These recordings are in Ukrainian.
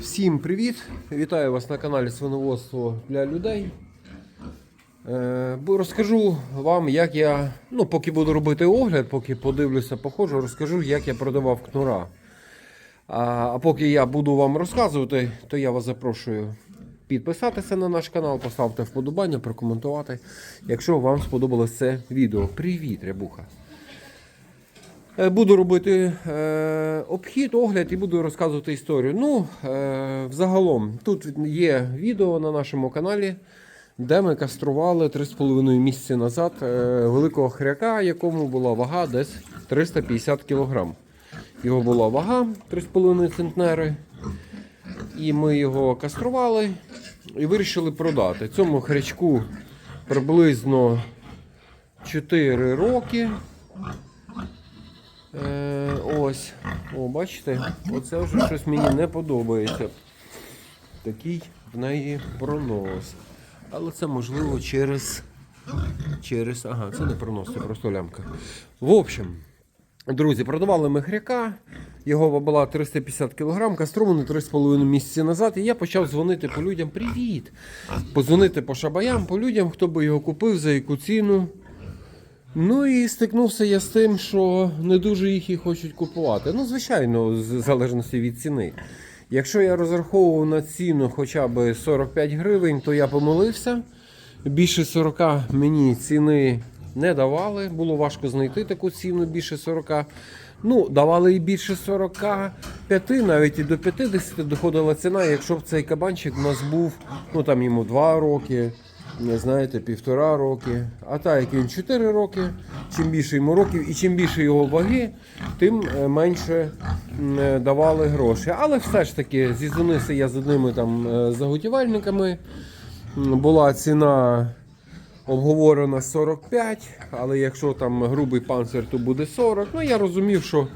Всім привіт! Вітаю вас на каналі Свиноводство для людей. Е, розкажу вам, як я, ну, поки буду робити огляд, поки подивлюся, походжу, розкажу, як я продавав кнура. А поки я буду вам розказувати, то я вас запрошую підписатися на наш канал, поставте вподобання, прокоментувати, якщо вам сподобалось це відео. Привіт, рябуха! Е, Буду робити е, обхід, огляд і буду розказувати історію. Ну, е, взагалом, тут є відео на нашому каналі, де ми кастрували 3,5 місяці назад е, великого хряка, якому була вага десь 350 кг. Його була вага 3,5 центнери. І ми його кастрували і вирішили продати. Цьому хрячку приблизно 4 роки. Е, ось. О, бачите, оце вже щось мені не подобається. Такий в неї пронос. Але це можливо через. через. Ага, це не пронос, це просто лямка. В общем, друзі, продавали ми хряка. Його була 350 кг, кастрований 3,5 місяці назад. І я почав дзвонити по людям. Привіт! Подзвонити по шабаям, по людям, хто би його купив, за яку ціну. Ну і стикнувся я з тим, що не дуже їх і хочуть купувати. Ну, звичайно, з залежності від ціни. Якщо я розраховував на ціну хоча б 45 гривень, то я помилився. Більше 40 мені ціни не давали. Було важко знайти таку ціну більше 40. Ну, давали і більше 45, навіть і до 50 доходила ціна, якщо б цей кабанчик у нас був, ну там йому 2 роки, не знаєте, півтора роки. А так як він 4 роки, чим більше йому років і чим більше його ваги, тим е, менше е, давали гроші. Але все ж таки зізвонився я з одними там е, заготівельниками. Була ціна обговорена 45, але якщо там грубий панцир, то буде 40. Ну я розумів, що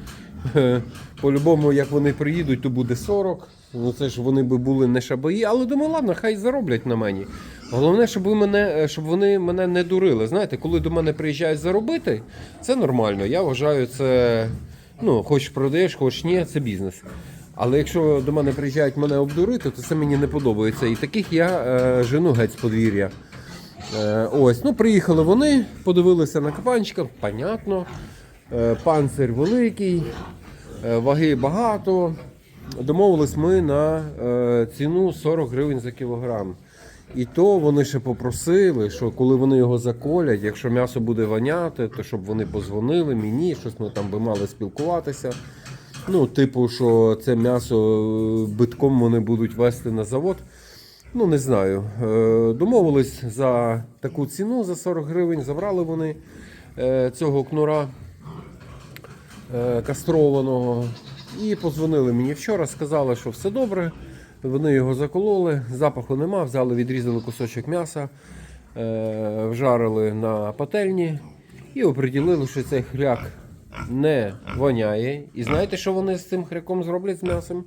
по-любому, як вони приїдуть, то буде 40. Ну це ж вони би були не шабаї, але думаю, ладно, хай зароблять на мені. Головне, щоб мене, е, щоб вони мене не дурили. Знаєте, коли до мене приїжджають заробити, це нормально. Я вважаю, це ну, хоч продаєш, хоч ні, це бізнес. Але якщо до мене приїжджають мене обдурити, то це мені не подобається. І таких я е, жену геть з подвір'я. Е, ось, ну приїхали вони, подивилися на кабанчика, понятно. Е, панцир великий, е, ваги багато. Домовились ми на е, ціну 40 гривень за кілограм. І то вони ще попросили, що коли вони його заколять, якщо м'ясо буде воняти, то щоб вони позвонили мені, щось ми там би мали спілкуватися. Ну, типу, що це м'ясо е, битком вони будуть вести на завод. Ну, не знаю. Е, Домовились за таку ціну за 40 гривень. Забрали вони е, цього кнура кастрованого. І подзвонили мені вчора, сказали, що все добре. Вони його закололи, запаху нема, взяли, відрізали кусочок м'яса, е, вжарили на пательні і оприділили, що цей хряк не воняє. І знаєте, що вони з цим хряком зроблять з м'ясом?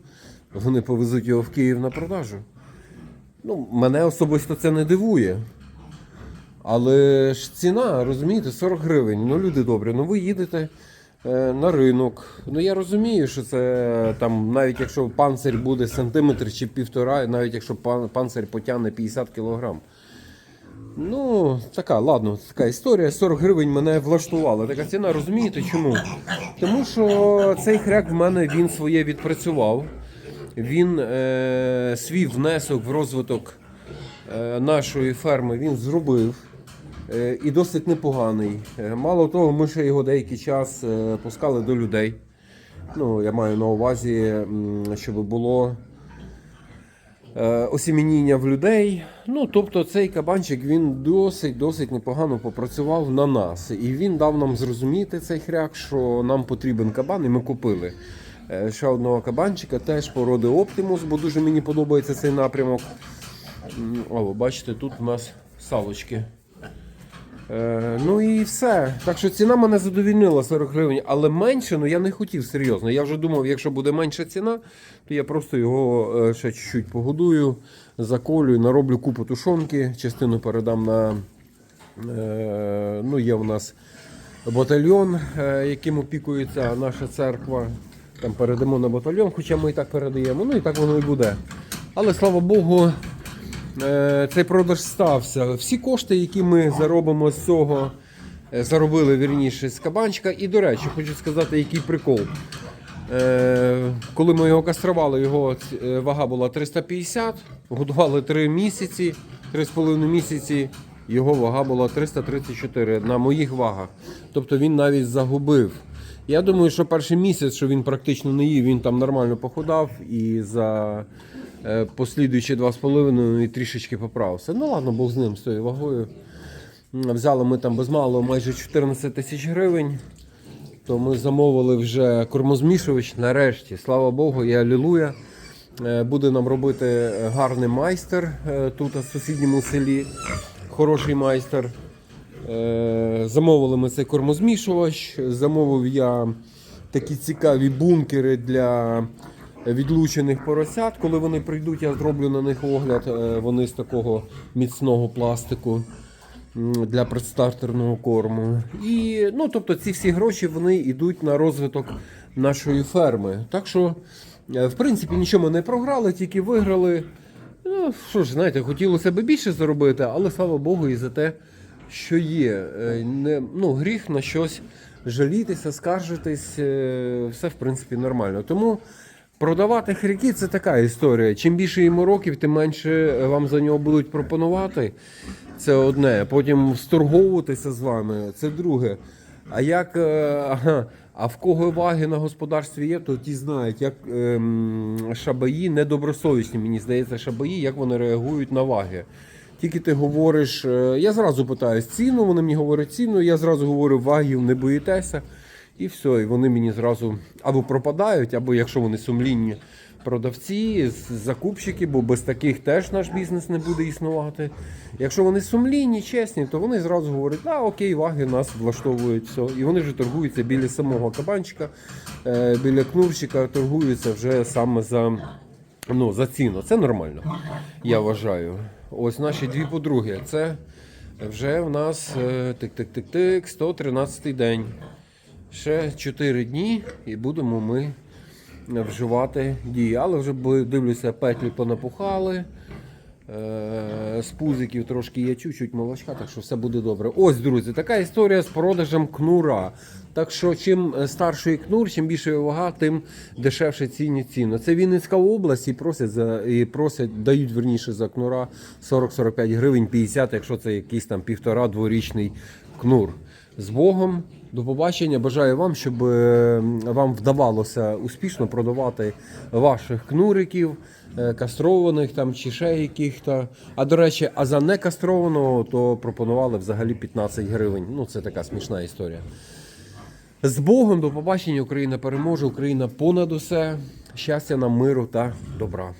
Вони повезуть його в Київ на продажу. Ну, мене особисто це не дивує. Але ж ціна, розумієте, 40 гривень. Ну, люди добрі, ну ви їдете на ринок. Ну я розумію, що це там, навіть якщо панцир буде сантиметр чи півтора, навіть якщо панцир потягне 50 кілограм. Ну, така, ладно, така історія. 40 гривень мене влаштувала. Така ціна, розумієте чому? Тому що цей хряк в мене він своє відпрацював. Він е, свій внесок в розвиток е, нашої ферми він зробив. Е, і досить непоганий. Е, Мало того, ми ще його деякий час е, пускали до людей. Ну, я маю на увазі, щоб було осімініння в людей. Ну, тобто цей кабанчик він досить досить непогано попрацював на нас. І він дав нам зрозуміти цей хряк, що нам потрібен кабан, і ми купили. Ще одного кабанчика, теж породи Оптимус, бо дуже мені подобається цей напрямок. О, бачите, тут у нас салочки. Е, ну і все. Так що ціна мене задовільнила 40 гривень, але менше, ну я не хотів серйозно. Я вже думав, якщо буде менша ціна, то я просто його е, ще чуть-чуть погодую, заколюю, нароблю купу тушонки, частину передам на. Е, ну, є у нас батальйон, яким опікується наша церква. Там передамо на батальйон, хоча ми і так передаємо. Ну і так воно і буде. Але слава Богу, цей продаж стався. Всі кошти, які ми заробимо з цього, е, заробили вірніше з кабанчика. І, до речі, хочу сказати, який прикол. Е, Коли ми його кастрували, його е, вага була 350, годували 3 місяці, 3,5 місяці, його вага була 334 на моїх вагах. Тобто він навіть загубив. Я думаю, що перший місяць, що він практично не їв, він там нормально похудав і за е, послідуючі 2,5 і трішечки поправився. Ну ладно, Бог з ним з тою вагою. Взяли ми там без малого майже 14 тисяч гривень. То ми замовили вже кормозмішувач нарешті. Слава Богу, і алілуя. Е, Буде нам робити гарний майстер е, тут у сусідньому селі. Хороший майстер. Замовили ми цей кормозмішувач. Замовив я такі цікаві бункери для відлучених поросят. Коли вони прийдуть, я зроблю на них огляд. Е, Вони з такого міцного пластику для предстартерного корму. І, ну, тобто ці всі гроші вони йдуть на розвиток нашої ферми. Так що, е, в принципі, нічого ми не програли, тільки виграли. Ну, що ж, знаєте, хотілося б більше заробити, але слава Богу, і за те, що є. Е, Не, ну, гріх на щось жалітися, скаржитись, все в принципі нормально. Тому продавати хряки це така історія. Чим більше йому років, тим менше вам за нього будуть пропонувати. Це одне. Потім сторговуватися з вами це друге. А як е, а в кого ваги на господарстві є, то ті знають, як ем, шабаї недобросовісні, мені здається, шабаї, як вони реагують на ваги. Тільки ти говориш, е, я зразу питаю ціну, вони мені говорять ціну, я зразу говорю, вагів не боїтеся. І все, і вони мені зразу або пропадають, або якщо вони сумлінні продавці, закупщики, бо без таких теж наш бізнес не буде існувати. Якщо вони сумлінні, чесні, то вони зразу говорять, а окей, ваги нас влаштовують все. І вони вже торгуються біля самого кабанчика, е, біля кнурщика торгуються вже саме за, ну, за ціну. Це нормально, я вважаю. Ось наші дві подруги. Це вже в нас е, тик-тик-тик-тик, 113 день. Ще 4 дні і будемо ми вживати дії. Але вже дивлюся, петлі понапухали. Е, З пузиків трошки є чуть-чуть молочка, так що все буде добре. Ось, друзі, така історія з продажем кнура. Так що, чим старший кнур, чим більше вага, тим дешевше ціні ціну. Це Вінницька область і просять за і просять, дають верніше за кнура 40-45 гривень, 50, якщо це якийсь там півтора-дворічний кнур. З Богом, до побачення. Бажаю вам, щоб е, вам вдавалося успішно продавати ваших кнуриків, е, кастрованих там чи ще яких-то. А до речі, а за некастрованого то пропонували взагалі 15 гривень. Ну, це така смішна історія. З Богом, до побачення. Україна переможе, Україна понад усе. Щастя нам, миру та добра.